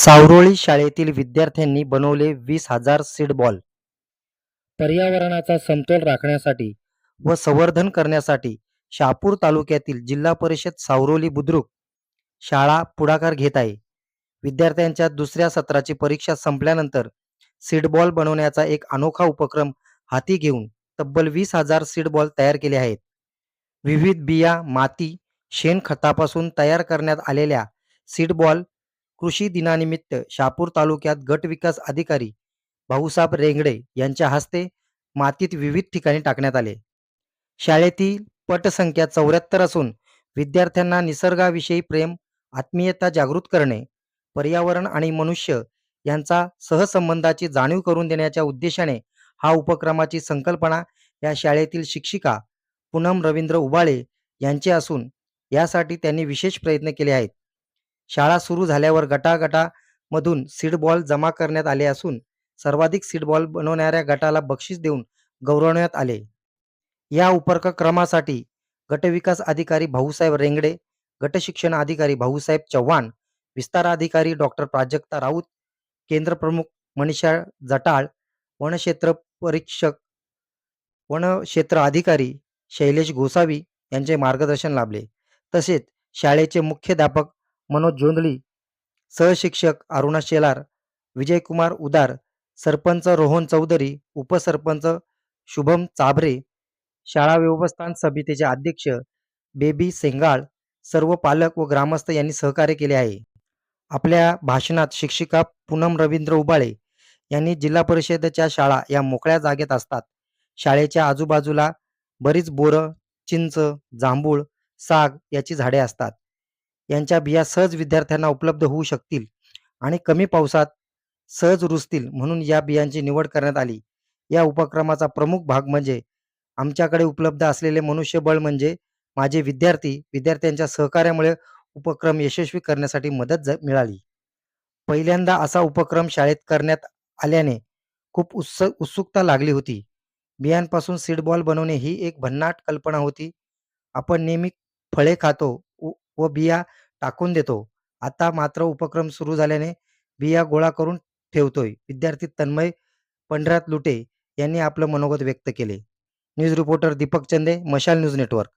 सावरोळी शाळेतील विद्यार्थ्यांनी बनवले वीस हजार सीड बॉल. पर्यावरणाचा समतोल राखण्यासाठी व संवर्धन करण्यासाठी शहापूर तालुक्यातील जिल्हा परिषद सावरोली बुद्रुक शाळा पुढाकार घेत आहे. विद्यार्थ्यांच्या दुसऱ्या सत्राची परीक्षा संपल्यानंतर सीड बॉल बनवण्याचा एक अनोखा उपक्रम हाती घेऊन तब्बल वीस हजार सीड बॉल तयार केले आहेत. विविध बिया माती शेणखतापासून तयार करण्यात आलेल्या सीड बॉल कृषी दिनानिमित्त शापूर तालुक्यात गट विकास अधिकारी भाऊसाहेब रेंगडे यांच्या हस्ते मातीत विविध ठिकाणी टाकण्यात आले. शाळेतील पटसंख्या चौऱ्याहत्तर असून विद्यार्थ्यांना निसर्गाविषयी प्रेम आत्मीयता जागृत करणे पर्यावरण आणि मनुष्य यांचा सहसंबंधाची जाणीव करून देण्याच्या उद्देशाने हा उपक्रमाची संकल्पना या शाळेतील शिक्षिका पूनम रवींद्र उबाळे यांचे असून यासाठी त्यांनी विशेष प्रयत्न केले आहेत. शाळा सुरू झाल्यावर गटागटामधून सीड बॉल जमा करण्यात आले असून सर्वाधिक सीड बॉल बनवणाऱ्या गटाला बक्षीस देऊन गौरवण्यात आले. या उपक्रमासाठी गटविकास अधिकारी भाऊसाहेब रेंगडे गटशिक्षण अधिकारी भाऊसाहेब चव्हाण विस्तार अधिकारी डॉक्टर प्राजक्ता राऊत केंद्र प्रमुख मनीषा जटाळ वनक्षेत्र परीक्षक वनक्षेत्र अधिकारी शैलेश गोसावी यांचे मार्गदर्शन लाभले. तसेच शाळेचे मुख्याध्यापक मनोज जोंधळी सहशिक्षक अरुणा शेलार विजयकुमार उदार सरपंच रोहन चौधरी उपसरपंच शुभम चाभरे शाळा व्यवस्थान समितीचे अध्यक्ष बेबी सेंगाळ सर्व पालक व ग्रामस्थ यांनी सहकार्य केले आहे. आपल्या भाषणात शिक्षिका पूनम रवींद्र उबाळे यांनी जिल्हा परिषदेच्या शाळा या मोकळ्या जागेत असतात. शाळेच्या आजूबाजूला बरीच बोरं चिंच जांभूळ साग याची झाडे असतात. यांच्या बिया सहज विद्यार्थ्यांना उपलब्ध होऊ शकतील आणि कमी पावसात सहज रुजतील म्हणून या बियांची निवड करण्यात आली. या उपक्रमाचा प्रमुख भाग म्हणजे आमच्याकडे उपलब्ध असलेले मनुष्यबळ म्हणजे माझे विद्यार्थी विद्यार्थ्यांच्या सहकार्यामुळे उपक्रम यशस्वी करण्यासाठी मदत ज- मिळाली. पहिल्यांदा असा उपक्रम शाळेत करण्यात आल्याने खूप उत्स उत्सुकता लागली होती. बियांपासून सीडबॉल बनवणे ही एक भन्नाट कल्पना होती. आपण नेहमी फळे खातो व बिया टाकून देतो. आता मात्र उपक्रम सुरू झाल्याने बिया गोळा करून ठेवतोय. विद्यार्थी तन्मय पंढरात लुटे यांनी आपलं मनोगत व्यक्त केले. न्यूज रिपोर्टर दीपक चंदे मशाल न्यूज नेटवर्क.